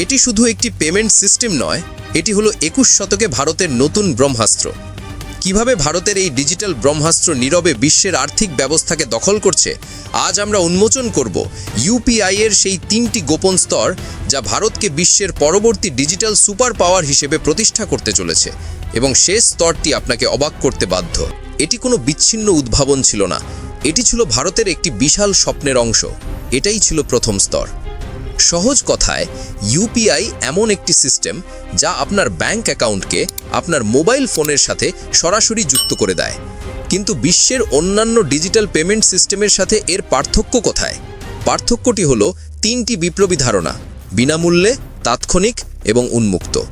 এটি শুধু একটি পেমেন্ট সিস্টেম নয়, এটি হলো একুশ শতকে ভারতের নতুন ব্রহ্মাস্ত্র। কীভাবে ভারতের এই ডিজিটাল ব্রহ্মাস্ত্র নীরবে বিশ্বের আর্থিক ব্যবস্থাকে দখল করছে, আজ আমরা উন্মোচন করব ইউপিআই এর সেই তিনটি গোপন স্তর যা ভারতকে বিশ্বের পরবর্তী ডিজিটাল সুপার পাওয়ার হিসেবে প্রতিষ্ঠা করতে চলেছে এবং শেষ স্তরটি আপনাকে অবাক করতে বাধ্য। এটি কোনো বিচ্ছিন্ন উদ্ভাবন ছিল না, এটি ছিল ভারতের একটি বিশাল স্বপ্নের অংশ, এটাই ছিল প্রথম স্তর। সহজ কথায় ইউপিআই এমন একটি সিস্টেম যা আপনার ব্যাংক অ্যাকাউন্টকে আপনার মোবাইল ফোনের সাথে সরাসরি যুক্ত করে দেয়। কিন্তু বিশ্বের অন্যান্য ডিজিটাল পেমেন্ট সিস্টেমের সাথে এর পার্থক্য কোথায়? পার্থক্যটি হলো তিনটি বিপ্লবী ধারণা, বিনামূল্যে, তাৎক্ষণিক এবং উন্মুক্ত।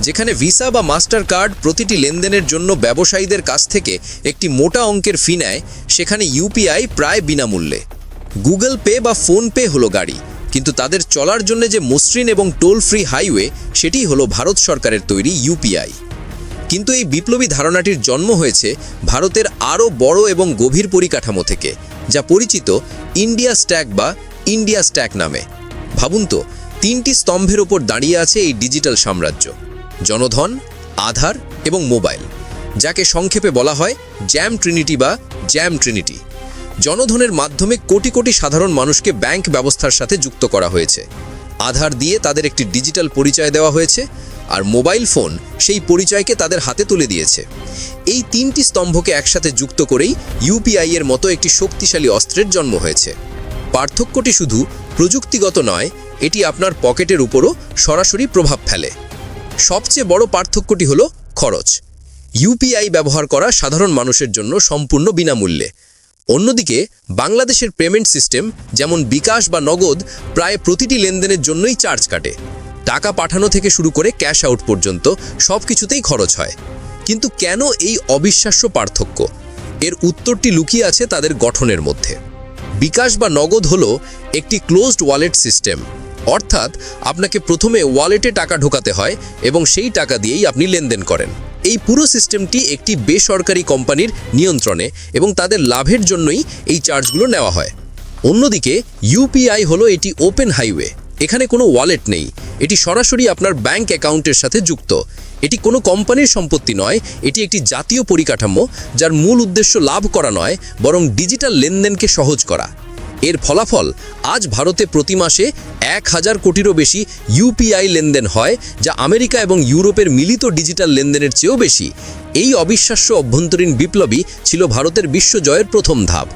যেখানে ভিসা বা মাস্টার কার্ড প্রতিটি লেনদেনের জন্য ব্যবসায়ীদের কাছ থেকে একটি মোটা অঙ্কের ফি নেয়, সেখানে ইউপিআই প্রায় বিনামূল্যে। গুগল পে বা ফোন পে হলো গাড়ি। কিন্তু তাদের চলার জন্য যে মসৃণ এবং টোল ফ্রি হাইওয়ে সেটি হলো ভারত সরকারের তৈরি ইউপিআই কিন্তু এই বিপ্লবী ধারণাটির জন্ম হয়েছে ভারতের আরও বড় এবং গভীর পরিকাঠামো থেকে, যা পরিচিত ইন্ডিয়া স্ট্যাক বা ইন্ডিয়া স্ট্যাক নামে। ভাবুন তো, তিনটি স্তম্ভের ওপর দাঁড়িয়ে আছে এই ডিজিটাল সাম্রাজ্য, জনধন, আধার এবং মোবাইল, যাকে সংক্ষেপে বলা হয় জ্যাম ট্রিনিটি বা জ্যাম ট্রিনিটি জনধনের মাধ্যমে কোটি কোটি সাধারণ মানুষকে ব্যাংক ব্যবস্থার সাথে যুক্ত করা হয়েছে। আধার দিয়ে তাদের একটি ডিজিটাল পরিচয় দেওয়া হয়েছে আর মোবাইল ফোন সেই পরিচয়কে তাদের হাতে তুলে দিয়েছে। এই তিনটি স্তম্ভকে একসাথে যুক্ত করেই ইউপিআই এর মতো একটি শক্তিশালী অস্ত্রের জন্ম হয়েছে। পার্থক্যটি শুধু প্রযুক্তিগত নয়, এটি আপনার পকেটের উপরও সরাসরি প্রভাব ফেলে। সবচেয়ে বড় পার্থক্যটি হলো খরচ। ইউপিআই ব্যবহার করা সাধারণ মানুষের জন্য সম্পূর্ণ বিনামূল্যে। অন্যদিকে, বাংলাদেশের পেমেন্ট সিস্টেম, যেমন বিকাশ বা নগদ, প্রায় প্রতিটি লেনদেনের জন্যই চার্জ কাটে। টাকা পাঠানো থেকে শুরু করে ক্যাশ আউট পর্যন্ত সব কিছুতেই খরচ হয়। কিন্তু কেন এই অবিশ্বাস্য পার্থক্য? এর উত্তরটি লুকিয়ে আছে তাদের গঠনের মধ্যে। বিকাশ বা নগদ হলো একটি ক্লোজড ওয়ালেট সিস্টেম। অর্থাৎ, আপনাকে প্রথমে ওয়ালেটে টাকা ঢোকাতে হয় এবং সেই টাকা দিয়েই আপনি লেনদেন করেন। এই পুরো সিস্টেমটি একটি বেসরকারি কোম্পানির নিয়ন্ত্রণে এবং তাদের লাভের জন্যই এই চার্জগুলো নেওয়া হয়। অন্যদিকে ইউপিআই হলো এটি ওপেন হাইওয়ে। এখানে কোনো ওয়ালেট নেই। এটি সরাসরি আপনার ব্যাংক অ্যাকাউন্টের সাথে যুক্ত। এটি কোনো কোম্পানির সম্পত্তি নয়, এটি একটি জাতীয় পরিকাঠামো, যার মূল উদ্দেশ্য লাভ করা নয়, বরং ডিজিটাল লেনদেনকে সহজ করা। এর ফলাফল আজ ভারতে প্রতি মাসে এক হাজার কোটিরও বেশি ইউপিআই লেনদেন হয়, যা আমেরিকা এবং ইউরোপের মিলিত ডিজিটাল লেনদেনের চেয়েও বেশি। এই অবিশ্বাস্য অভ্যন্তরীণ বিপ্লবী ছিল ভারতের বিশ্ব জয়ের প্রথম ধাপ।